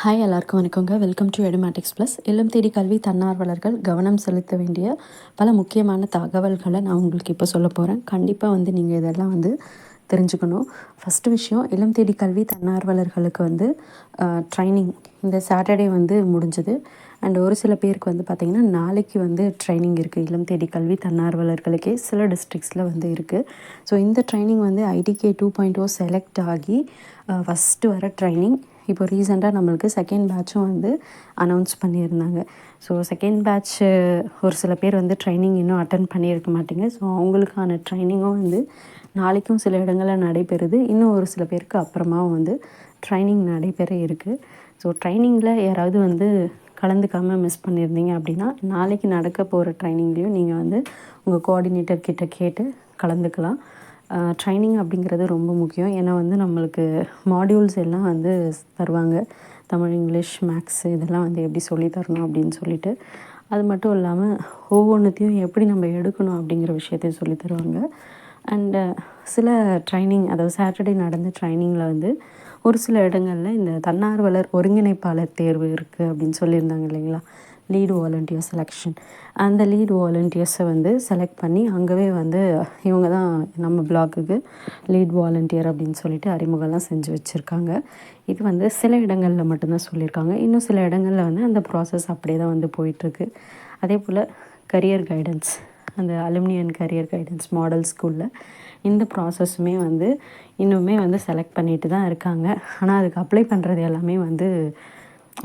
Hi எல்லாருக்கும் வணக்கங்க. Welcome to Edumatics plus இல்லம் தேடி கல்வி தன்னார்வலர்கள் கவனம் செலுத்த வேண்டிய பல முக்கியமான தகவல்களை நான் உங்களுக்கு இப்போ சொல்ல போகிறேன் கண்டிப்பாக வந்து நீங்கள் இதெல்லாம் வந்து தெரிஞ்சுக்கணும். ஃபஸ்ட்டு விஷயம் இளம் தேடி கல்வி தன்னார்வலர்களுக்கு வந்து ட்ரைனிங் இந்த சாட்டர்டே வந்து முடிஞ்சது. அண்ட் ஒரு சில பேருக்கு வந்து பார்த்திங்கன்னா நாளைக்கு வந்து ட்ரைனிங் இருக்குது இளம் தேடி கல்வி தன்னார்வலர்களுக்கே சில டிஸ்ட்ரிக்ஸில் வந்து இருக்குது ஸோ இந்த ட்ரைனிங் வந்து ITK two point O select ஆகி ஃபஸ்ட்டு வர ட்ரைனிங் இப்போ ரீசெண்டாக நம்மளுக்கு செகண்ட் பேட்சும் வந்து அனௌன்ஸ் பண்ணியிருந்தாங்க. ஸோ செகண்ட் பேட்ச்சு ஒரு சில பேர் வந்து ட்ரைனிங் இன்னும் அட்டன் பண்ணியிருக்க மாட்டேங்க. ஸோ அவங்களுக்கான ட்ரைனிங்கும் வந்து நாளைக்கும் சில இடங்களில் நடைபெறுது. இன்னும் ஒரு சில பேருக்கு அப்புறமாவும் வந்து ட்ரைனிங் நடைபெற இருக்குது ஸோ ட்ரைனிங்கில் யாராவது வந்து கலந்துக்காமல் மிஸ் பண்ணியிருந்தீங்க அப்படின்னா நாளைக்கு நடக்க போகிற ட்ரைனிங்லேயும் நீங்கள் வந்து உங்கள் கோஆர்டினேட்டர் கிட்ட கேட்டு கலந்துக்கலாம். ட்ரைனிங் அப்படிங்கிறது ரொம்ப முக்கியம். ஏன்னா வந்து நம்மளுக்கு மாடியூல்ஸ் எல்லாம் வந்து தருவாங்க. தமிழ் இங்கிலீஷ் மேக்ஸ் இதெல்லாம் வந்து எப்படி சொல்லி தரணும் அப்படின்னு சொல்லிட்டு. அது மட்டும் இல்லாமல் ஒவ்வொன்றுத்தையும் எப்படி நம்ம எடுக்கணும் அப்படிங்கிற விஷயத்தையும் சொல்லி தருவாங்க. அண்டு சில ட்ரைனிங் அதாவது சாட்டர்டே நடந்த ட்ரைனிங்கில் வந்து ஒரு சில இடங்களில் இந்த தன்னார்வலர் ஒருங்கிணைப்பாளர் தேர்வு இருக்குது அப்படின்னு சொல்லியிருந்தாங்க இல்லைங்களா? லீடு வாலண்டியர் செலெக்ஷன் அந்த லீடு வாலண்டியர்ஸை வந்து செலக்ட் பண்ணி அங்கேவே வந்து இவங்க தான் நம்ம பிளாக்குக்கு லீட் வாலண்டியர் அப்படின்னு சொல்லிட்டு அறிமுகம்லாம் செஞ்சு வச்சுருக்காங்க. இது வந்து சில இடங்களில் மட்டும்தான் சொல்லியிருக்காங்க. இன்னும் சில இடங்களில் வந்து அந்த ப்ராசஸ் அப்படியே தான் வந்து போயிட்டுருக்கு. அதே போல் கரியர் கைடன்ஸ் அந்த அலுமினியன் கரியர் கைடன்ஸ் மாடல் ஸ்கூலில் இந்த ப்ராசஸுமே வந்து இன்னுமே வந்து செலக்ட் பண்ணிட்டு தான் இருக்காங்க. ஆனால் அதுக்கு அப்ளை பண்ணுறது எல்லாமே வந்து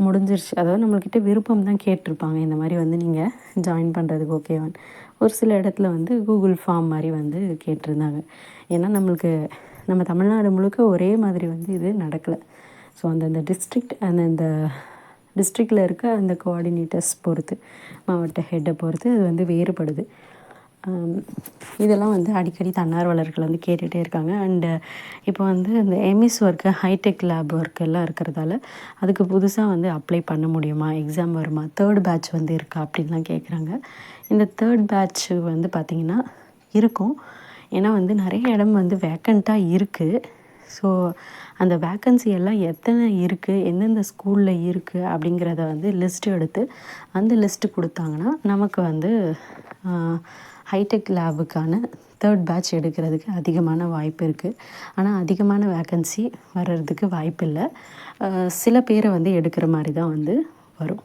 முடிஞ்சிருச்சு. அதாவது நம்மள்கிட்ட விருப்பம் தான் கேட்டிருப்பாங்க. இந்த மாதிரி வந்து நீங்கள் ஜாயின் பண்ணுறதுக்கு ஓகேவான் ஒரு சில இடத்துல வந்து கூகுள் ஃபார்ம் மாதிரி வந்து கேட்டிருந்தாங்க. ஏன்னா நம்மளுக்கு நம்ம தமிழ்நாடு முழுக்க ஒரே மாதிரி வந்து இது நடக்கலை. ஸோ அந்தந்த டிஸ்ட்ரிக்ட் அந்தந்த டிஸ்ட்ரிக்டில் இருக்க அந்த கோஆர்டினேட்டர்ஸ் பொறுத்து மாவட்ட ஹெட்டை பொறுத்து அது வந்து வேறுபடுது. இதெல்லாம் வந்து அடிக்கடி தன்னார்வலர்கள் வந்து கேட்டுகிட்டே இருக்காங்க. அண்டு இப்போ வந்து இந்த MS work hi tech lab work எல்லாம் இருக்கிறதால அதுக்கு புதுசாக வந்து அப்ளை பண்ண முடியுமா? எக்ஸாம் வருமா? தேர்ட் பேட்ச் வந்து இருக்கா? அப்படின்லாம் கேட்குறாங்க இந்த தேர்ட் பேட்ச் வந்து பார்த்திங்கன்னா இருக்கும். ஏன்னா வந்து நிறைய இடம் வந்து வேக்கண்ட்டாக இருக்குது ஸோ அந்த வேக்கன்சி எல்லாம் எத்தனை இருக்குது எந்தெந்த ஸ்கூலில் இருக்குது அப்படிங்கிறத வந்து லிஸ்ட்டு எடுத்து அந்த லிஸ்ட்டு கொடுத்தாங்கன்னா நமக்கு வந்து ஹைடெக் லேபுக்கான தேர்ட் பேட்ச் எடுக்கிறதுக்கு அதிகமான வாய்ப்பு இருக்குது ஆனால் அதிகமான வேக்கன்சி வர்றதுக்கு வாய்ப்பு இல்லை. சில பேரை வந்து எடுக்கிற மாதிரி தான் வந்து வரும்.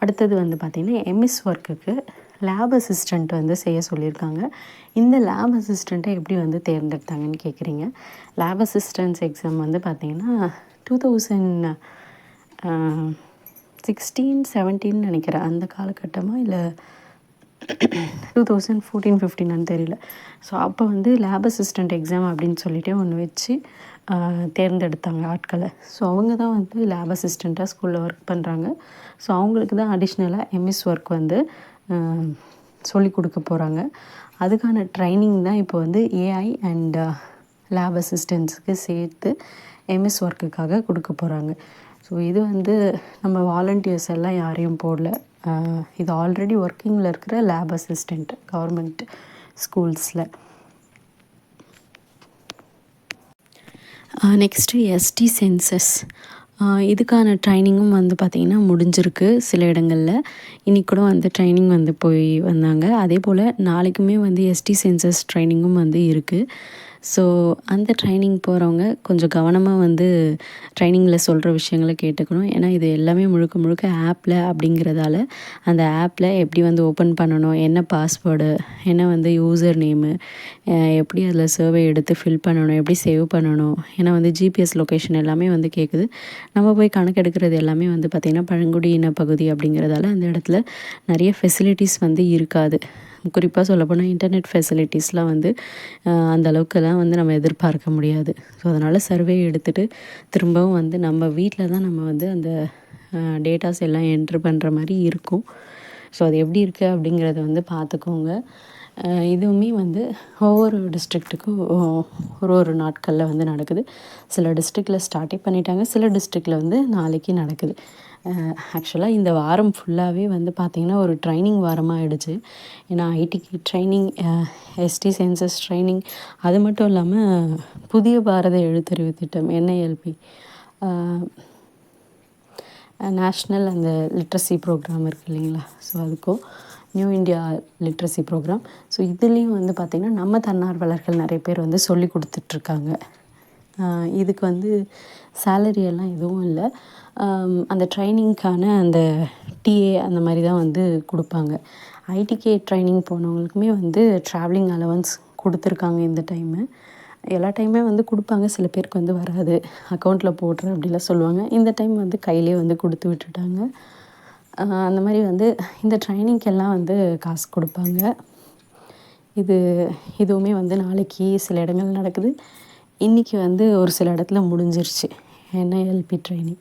அடுத்தது வந்து பார்த்திங்கன்னா எம்எஸ் ஒர்க்குக்கு லேப் அசிஸ்டண்ட் வந்து செய்ய சொல்லியிருக்காங்க. இந்த லேப் அசிஸ்டண்ட்டை எப்படி வந்து தேர்ந்தெடுத்தாங்கன்னு கேட்குறீங்க லேப் அசிஸ்டன்ஸ் எக்ஸாம் வந்து பார்த்திங்கன்னா டூ தௌசண்ட் சிக்ஸ்டீன் செவன்டீன் நினைக்கிறேன். அந்த காலகட்டமாக இல்லை டூ தௌசண்ட் ஃபோர்டீன் ஃபிஃப்டீனான்னு தெரியல. ஸோ அப்போ வந்து லேப் அசிஸ்டண்ட் எக்ஸாம் அப்படின்னு சொல்லிட்டு ஒன்று வச்சு தேர்ந்தெடுத்தாங்க ஆட்களை. ஸோ அவங்க தான் வந்து லேப் அசிஸ்டண்ட்டாக ஸ்கூலில் ஒர்க் பண்ணுறாங்க ஸோ அவங்களுக்கு தான் அடிஷ்னலாக எம்எஸ் ஒர்க் வந்து சொல்லி கொடுக்க போகிறாங்க அதுக்கான ட்ரைனிங் தான் இப்போ வந்து ஏஐ அண்ட் லேப் அசிஸ்டன்ஸுக்கு சேர்த்து எம்எஸ் ஒர்க்குக்காக கொடுக்க போகிறாங்க ஸோ இது வந்து நம்ம வாலண்டியர்ஸ் எல்லாம் யாரையும் போடல. இது ஆல்ரெடி ஒர்க்கிங்கில் இருக்கிற லேப் அசிஸ்டண்ட் கவர்மெண்ட் ஸ்கூல்ஸில் நெக்ஸ்ட்டு எஸ்டி சென்சஸ் இதுக்கான ட்ரைனிங்கும் வந்து பார்த்திங்கன்னா முடிஞ்சிருக்கு சில இடங்களில். இன்றைக்கி கூட வந்து ட்ரைனிங் வந்து போய் வந்தாங்க. அதே போல் நாளைக்குமே வந்து எஸ்டி சென்சஸ் ட்ரைனிங்கும் வந்து இருக்குது ஸோ அந்த ட்ரைனிங் போகிறவங்க கொஞ்சம் கவனமாக வந்து ட்ரைனிங்கில் சொல்கிற விஷயங்களை கேட்டுக்கணும். ஏன்னா இது எல்லாமே முழுக்க முழுக்க ஆப்பில் அப்படிங்கிறதால அந்த ஆப்பில் எப்படி வந்து ஓப்பன் பண்ணணும் என்ன பாஸ்வேர்டு என்ன வந்து யூசர் நேமு எப்படி அதில் சர்வே எடுத்து ஃபில் பண்ணணும் எப்படி சேவ் பண்ணணும் ஏன்னா வந்து ஜிபிஎஸ் லொக்கேஷன் எல்லாமே வந்து கேட்குது நம்ம போய் கணக்கெடுக்கிறது எல்லாமே வந்து பார்த்திங்கன்னா பழங்குடியின பகுதி அப்படிங்கிறதால அந்த இடத்துல நிறைய ஃபெசிலிட்டிஸ் வந்து இருக்காது. குறிப்பாக சொல்லப்போனால் இன்டர்நெட் ஃபெசிலிட்டிஸ்லாம் வந்து அந்த அளவுக்கெல்லாம் வந்து நம்ம எதிர்பார்க்க முடியாது. ஸோ அதனால் சர்வே எடுத்துகிட்டு திரும்பவும் வந்து நம்ம வீட்டில் தான் நம்ம வந்து அந்த டேட்டாஸ் எல்லாம் என்ட்ரு பண்ணுற மாதிரி இருக்கும். ஸோ அது எப்படி இருக்குது அப்படிங்கிறத வந்து பார்த்துக்கோங்க இதுவுமே வந்து ஒவ்வொரு டிஸ்ட்ரிக்ட்டுக்கும் ஒரு ஒரு நாட்களில் வந்து நடக்குது. சில டிஸ்ட்ரிக்டில் ஸ்டார்டே பண்ணிட்டாங்க சில டிஸ்ட்ரிக்டில் வந்து நாளைக்கு நடக்குது. ஆக்சுவலாக இந்த வாரம் ஃபுல்லாகவே வந்து பார்த்திங்கன்னா ஒரு ட்ரைனிங் வாரமாக ஆகிடுச்சு ஏன்னா ஐடிக்கு ட்ரைனிங் எஸ்டி சென்சஸ் ட்ரைனிங் அது மட்டும் இல்லாமல் புதிய பாரத எழுத்தறிவு திட்டம் என்ஐஎல்பி நேஷ்னல் அந்த லிட்ரஸி ப்ரோக்ராம் இருக்குது இல்லைங்களா? ஸோ அதுக்கும் new India literacy program so இதுலேயும் வந்து பார்த்திங்கன்னா நம்ம தன்னார்வலர்கள் நிறைய பேர் வந்து சொல்லி கொடுத்துட்ருக்காங்க இதுக்கு வந்து சேலரி எல்லாம் எதுவும் இல்லை. அந்த ட்ரைனிங்க்கான அந்த டிஏ அந்த மாதிரி தான் வந்து கொடுப்பாங்க. ஐடிகே ட்ரைனிங் போனவங்களுக்குமே வந்து ட்ராவலிங் அலவன்ஸ் கொடுத்துருக்காங்க இந்த டைமு எல்லா டைமே வந்து கொடுப்பாங்க சில பேருக்கு வந்து வராது. அக்கௌண்ட்டில் போடுற அப்படிலாம் சொல்லுவாங்க. இந்த டைம் வந்து கையிலே வந்து கொடுத்து விட்டுட்டாங்க. அந்த மாதிரி வந்து இந்த ட்ரைனிங்க்கெல்லாம் வந்து காசு கொடுப்பாங்க. இது இதுவுமே வந்து நாளைக்கு சில இடங்கள் நடக்குது. இன்றைக்கி வந்து ஒரு சில இடத்துல முடிஞ்சிருச்சு. NILP training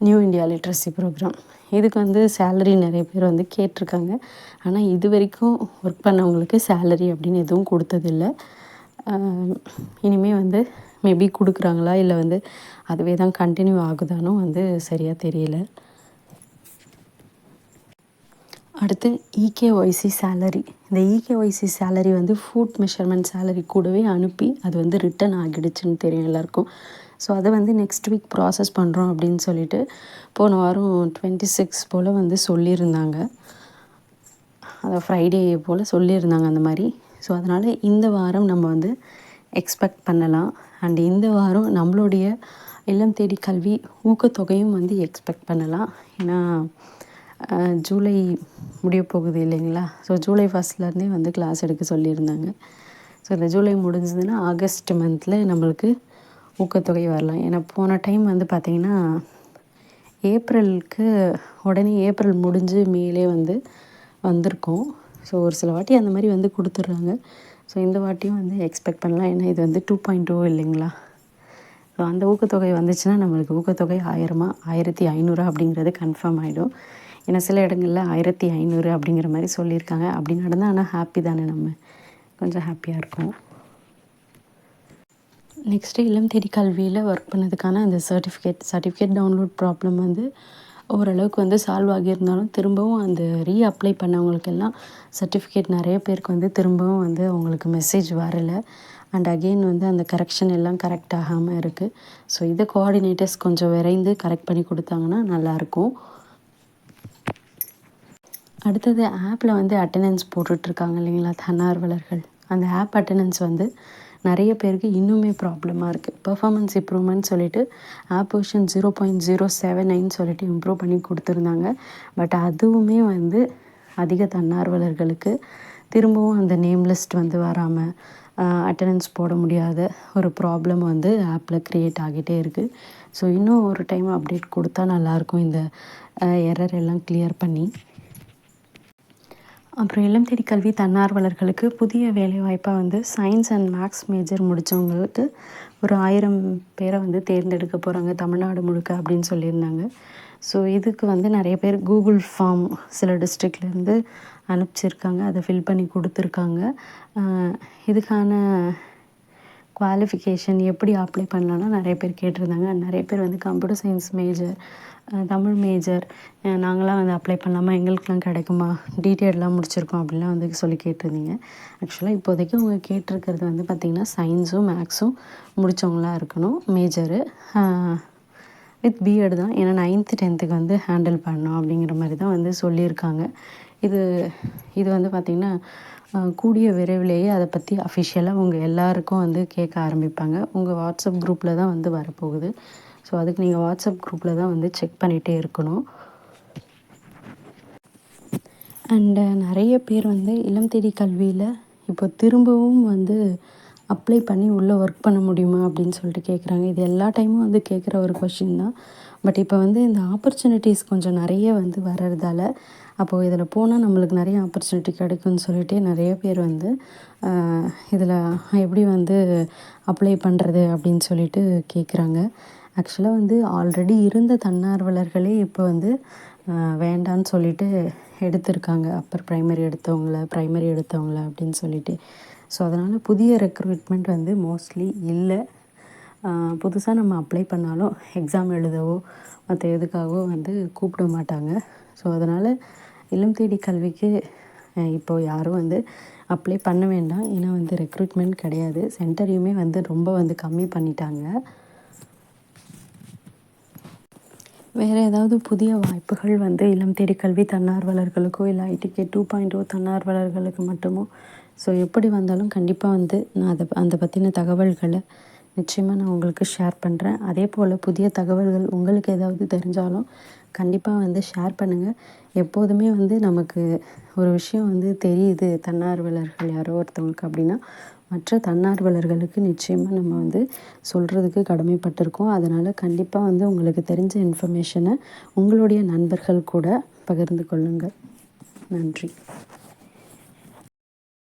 new India literacy program இதுக்கு வந்து சேலரி நிறைய பேர் வந்து கேட்டிருக்காங்க. ஆனால் இது வரைக்கும் ஒர்க் பண்ணவங்களுக்கு சேலரி அப்படின்னு எதுவும் கொடுத்ததில்ல. இனிமேல் வந்து மேபி கொடுக்குறாங்களா? இல்லை வந்து அதுவே தான் கண்டினியூ ஆகுதானும் வந்து சரியாக தெரியல. அடுத்து இகேஒய்சி சேலரி இந்த இகேஒய்சி சேலரி வந்து ஃபுட் மெஷர்மெண்ட் சேலரி கூடவே அனுப்பி அது வந்து ரிட்டன் ஆகிடுச்சுன்னு தெரியும் எல்லாருக்கும். ஸோ அதை வந்து நெக்ஸ்ட் வீக் ப்ராசஸ் பண்ணுறோம் அப்படின்னு சொல்லிட்டு போன வாரம் டுவெண்ட்டி சிக்ஸ் போல் வந்து சொல்லியிருந்தாங்க. அதை ஃப்ரைடே போல் சொல்லியிருந்தாங்க அந்த மாதிரி. ஸோ அதனால் இந்த வாரம் நம்ம வந்து எக்ஸ்பெக்ட் பண்ணலாம். அண்ட் இந்த வாரம் நம்மளுடைய இல்லம் தேடி கல்வி ஊக்கத்தொகையும் வந்து எக்ஸ்பெக்ட் பண்ணலாம். ஏன்னா ஜூலை முடிய போகுது இல்லைங்களா? ஸோ ஜூலை ஃபஸ்ட்லேருந்தே வந்து கிளாஸ் எடுக்க சொல்லியிருந்தாங்க. ஸோ இந்த ஜூலை முடிஞ்சதுன்னா ஆகஸ்ட் மந்தில் நம்மளுக்கு ஊக்கத்தொகை வரலாம். ஏன்னா போன டைம் வந்து பார்த்திங்கன்னா ஏப்ரலுக்கு உடனே ஏப்ரல் முடிஞ்சு மேலே வந்து வந்திருக்கோம். ஸோ ஒரு சில வாட்டி அந்த மாதிரி வந்து கொடுத்துட்றாங்க. ஸோ இந்த வாட்டியும் வந்து எக்ஸ்பெக்ட் பண்ணலாம். ஏன்னா இது வந்து டூ பாயிண்ட் டூ இல்லைங்களா? ஸோ அந்த ஊக்கத்தொகை வந்துச்சுன்னா நம்மளுக்கு ஊக்கத்தொகை ஆயிரமா? ஆயிரத்தி ஐநூறு அப்படிங்கிறது கன்ஃபார்ம் ஆகிடும் ஏன்னா சில இடங்களில் ஆயிரத்தி ஐநூறு அப்படிங்கிற மாதிரி சொல்லியிருக்காங்க. அப்படி நடந்தால் ஆனால் ஹாப்பி தானே நம்ம. கொஞ்சம் ஹாப்பியாக இருக்கும். நெக்ஸ்ட்டு இல்லம் தேடி கல்வியில் ஒர்க் பண்ணதுக்கான அந்த சர்டிஃபிகேட் சர்டிஃபிகேட் டவுன்லோட் ப்ராப்ளம் வந்து ஓரளவுக்கு வந்து சால்வ் ஆகியிருந்தாலும் திரும்பவும் அந்த ரீ அப்ளை பண்ணவங்களுக்கெல்லாம் சர்டிஃபிகேட் நிறைய பேருக்கு வந்து திரும்பவும் வந்து அவங்களுக்கு மெசேஜ் வரலை. அண்ட் அகெயின் வந்து அந்த கரெக்ஷன் எல்லாம் கரெக்ட் ஆகாமல் இருக்குது ஸோ இதை கோஆர்டினேட்டர்ஸ் கொஞ்சம் விரைந்து கரெக்ட் பண்ணி கொடுத்தாங்கன்னா நல்லாயிருக்கும் அடுத்தது ஆப்பில் வந்து அட்டண்டன்ஸ் போட்டுட்ருக்காங்க இல்லைங்களா தன்னார்வலர்கள். அந்த ஆப் அட்டண்டன்ஸ் வந்து நிறைய பேருக்கு இன்னுமே ப்ராப்ளமாக இருக்குது பெர்ஃபாமன்ஸ் இம்ப்ரூவ்மெண்ட் சொல்லிட்டு app version zero point zero seven nine சொல்லிட்டு இம்ப்ரூவ் பண்ணி கொடுத்துருந்தாங்க. பட் அதுவுமே வந்து அதிக தன்னார்வலர்களுக்கு திரும்பவும் அந்த நேம் லிஸ்ட் வந்து வராமல் அட்டண்டன்ஸ் போட முடியாத ஒரு ப்ராப்ளம் வந்து ஆப்பில் க்ரியேட் ஆகிட்டே இருக்குது ஸோ இன்னும் ஒரு டைம் அப்டேட் கொடுத்தா நல்லாயிருக்கும். இந்த எரர் எல்லாம் கிளியர் பண்ணி. அப்புறம் இல்லம் தேடி கல்வி தன்னார்வலர்களுக்கு புதிய வேலைவாய்ப்பாக வந்து சயின்ஸ் அண்ட் மேக்ஸ் மேஜர் முடித்தவங்களுக்கு ஒரு ஆயிரம் பேரை வந்து தேர்ந்தெடுக்க போகிறாங்க தமிழ்நாடு முழுக்க அப்படின்னு சொல்லியிருந்தாங்க. ஸோ இதுக்கு வந்து நிறைய பேர் கூகுள் ஃபார்ம் சில டிஸ்ட்ரிக்ட்லேருந்து அனுப்பிச்சிருக்காங்க அதை ஃபில் பண்ணி கொடுத்துருக்காங்க. இதுக்கான குவாலிஃபிகேஷன் எப்படி அப்ளை பண்ணலான்னா நிறைய பேர் கேட்டிருந்தாங்க. நிறைய பேர் வந்து computer science major Tamil major நாங்களாம் வந்து அப்ளை பண்ணலாமா? எங்களுக்கெலாம் கிடைக்குமா? டீட்டெயிலெலாம் முடிச்சிருக்கோம் அப்படிலாம் வந்து சொல்லி கேட்டிருந்தீங்க. ஆக்சுவலாக இப்போதைக்கு அவங்க கேட்டிருக்கிறது வந்து பார்த்திங்கன்னா சயின்ஸும் மேக்ஸும் முடித்தவங்களாம் இருக்கணும். மேஜரு வித் பிஎட் தான். ஏன்னா நைன்த்து டென்த்துக்கு வந்து ஹேண்டில் பண்ணோம் அப்படிங்கிற மாதிரி தான் வந்து சொல்லியிருக்காங்க. இது இது வந்து பார்த்திங்கன்னா கூடிய விரைவிலேயே அதை பற்றி அஃபிஷியலாக உங்கள் எல்லாருக்கும் வந்து கேட்க ஆரம்பிப்பாங்க. உங்கள் வாட்ஸ்அப் குரூப்பில் தான் வந்து வரப்போகுது. ஸோ அதுக்கு நீங்கள் வாட்ஸ்அப் குரூப்பில் தான் வந்து செக் பண்ணிகிட்டே இருக்கணும். அண்டு நிறைய பேர் வந்து இளம் தேடி கல்வியில் இப்போ திரும்பவும் வந்து அப்ளை பண்ணி உள்ளே ஒர்க் பண்ண முடியுமா அப்படின்னு சொல்லிட்டு கேட்குறாங்க இது எல்லா டைமும் வந்து கேட்குற ஒரு கொஷின் தான். பட் இப்போ வந்து இந்த ஆப்பர்ச்சுனிட்டிஸ் கொஞ்சம் நிறைய வந்து வர்றதால அப்போது இதில் போனால் நம்மளுக்கு நிறைய ஆப்பர்ச்சுனிட்டி கிடைக்கும்னு சொல்லிட்டு நிறைய பேர் வந்து இதில் எப்படி வந்து அப்ளை பண்ணுறது அப்படின்னு சொல்லிட்டு கேட்குறாங்க ஆக்சுவலாக வந்து ஆல்ரெடி இருந்த தன்னார்வலர்களே இப்போ வந்து வேண்டான்னு சொல்லிட்டு எடுத்திருக்காங்க. அப்பர் ப்ரைமரி எடுத்தவங்கள ப்ரைமரி எடுத்தவங்கள அப்படின்னு சொல்லிட்டு. ஸோ அதனால் புதிய ரெக்ரூட்மெண்ட் வந்து மோஸ்ட்லி இல்லை. புதுசாக நம்ம அப்ளை பண்ணாலும் எக்ஸாம் எழுதவோ மற்ற எதுக்காகவோ வந்து கூப்பிட மாட்டாங்க. ஸோ அதனால் இல்லம் தேடி கல்விக்கு இப்போது யாரும் வந்து அப்ளை பண்ண வேண்டாம். ஏன்னா வந்து ரெக்ரூட்மெண்ட் கிடையாது. சென்டரையுமே வந்து ரொம்ப வந்து கம்மி பண்ணிட்டாங்க. வேறு ஏதாவது புதிய வாய்ப்புகள் வந்து இளம் தேடி கல்வி தன்னார்வலர்களுக்கோ இல்லை ஐடிகே டூ பாயிண்ட் ஓ தன்னார்வலர்களுக்கு மட்டுமோ? ஸோ எப்படி வந்தாலும் கண்டிப்பாக வந்து நான் அதை அந்த பற்றின தகவல்களை நிச்சயமாக நான் உங்களுக்கு ஷேர் பண்ணுறேன் அதே போல் புதிய தகவல்கள் உங்களுக்கு ஏதாவது தெரிஞ்சாலும் கண்டிப்பாக வந்து ஷேர் பண்ணுங்கள் எப்போதுமே வந்து நமக்கு ஒரு விஷயம் வந்து தெரியுது. தன்னார்வலர்கள் யாரோ ஒருத்தவங்களுக்கு அப்படின்னா மற்ற தன்னார்வலர்களுக்கு நிச்சயமாக நம்ம வந்து சொல்கிறதுக்கு கடமைப்பட்டிருக்கோம். அதனால் கண்டிப்பாக வந்து உங்களுக்கு தெரிஞ்ச இன்ஃபர்மேஷனை உங்களுடைய நண்பர்கள் கூட பகிர்ந்து கொள்ளுங்கள் நன்றி.